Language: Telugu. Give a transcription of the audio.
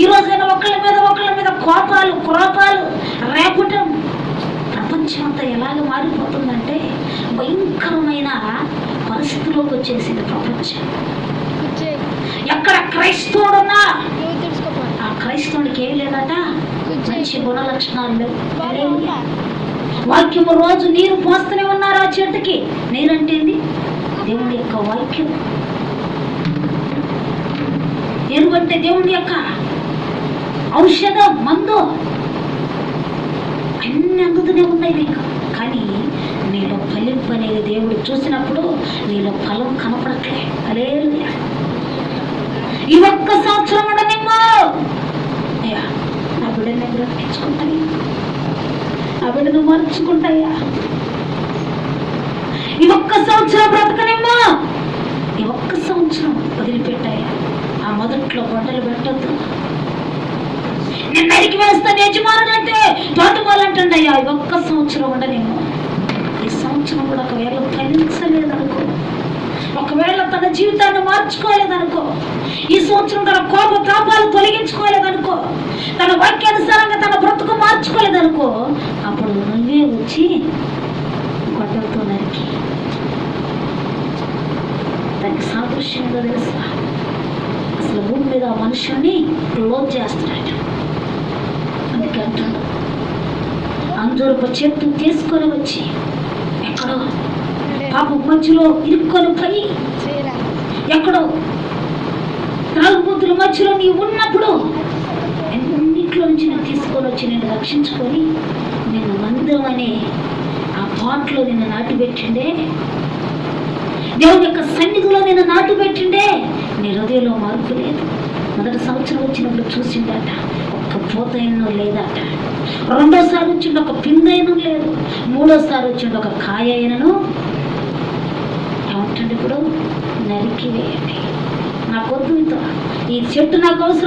ఈ రోజైనా ఒకళ్ళ మీద ఒకళ్ళ మీద కోపాలు క్రోపాలు రేపటం ప్రపంచం అంతా ఎలాగ మారిపోతుందంటే భయంకరమైన పరిస్థితిలోకి వచ్చేసింది ప్రపంచం. ఎక్కడ క్రైస్తవుడున్నా ఆ క్రైస్తవుడికి ఏం లేదట? మంచి గుణ లక్షణాలు లేవు. వాక్యము రోజు నీరు పోస్తూనే ఉన్నారు ఆ చెట్టుకి. నీరంటే దేవుని యొక్క వాక్యం. ఎరువంటే దేవుని యొక్క ఔషధ మందు. అన్ని అందుతూనే ఉన్నాయి నీకు కానీ నీలో ఫలింపు అనేది దేవుడు చూసినప్పుడు నీలో ఫలం కనపడట్లే. అదే ఈ ఒక్క సంవత్సరం ఉండనేమో అయ్యా నా బిడ్డని నేను నా బిడ్డను మార్చుకుంటాయా ఈ ఒక్క సంవత్సరం బ్రతకనిమ్మా ఈ ఒక్క సంవత్సరం వదిలిపెట్టాయా ఆ మొదట్లో గొడ్డలు పెట్టద్దు. నేను నరికి వేస్తాను యజమానుడు అంటే తోటమాలంటుండయ్యా ఈ ఒక్క సంవత్సరం ఉండనేమో ఈ సంవత్సరం కూడా ఒకవేళ ఫలించలేదనుకో ఒకవేళ తన జీవితాన్ని మార్చుకోలేదనుకో ఈ సంవత్సరం తన కోప తాపాలు తొలగించుకోలేదనుకో తన వాక్యానుసారంగా తన బ్రతుకు మార్చుకోలేదనుకో అప్పుడు నువ్వే వచ్చి గొడ్డలతో నరికి. దానికి సాదృశ్యంగా తెలుసా? అసలు భూమి మీద మనుషుల్ని క్లోజ్ చేస్తున్నాడు. అంజూరపు చెట్టు తీసుకొని వచ్చి ఎక్కడో పాప మధ్యలో ఇరుక్కొని పోయి ఎక్కడో ఎక్కడో త్రాగుబోతుల మధ్యలో నీవు ఉన్నప్పుడు అన్నింటిలో నుంచి నేను తీసుకొని వచ్చి నేను రక్షించుకొని నేను మందం అనే ఆ పాట్లో నిన్ను నాటిపెట్టిండే. దేవుని యొక్క సన్నిధిలో నేను నాటిపెట్టిండే. నీ హృదయంలో మార్పు లేదు. మొదటి సంవత్సరం వచ్చినప్పుడు చూసిండట ఒక్క పూతైన లేదట. రెండోసారి వచ్చిండు ఒక పిందైన లేదు. మూడోసారి వచ్చిండు ఒక కాయ అయినను ఏమంటుంది ఇప్పుడు నరికి వేయండి. నాకు వద్దు ఇంత ఈ చెట్టు నాకు అవసరం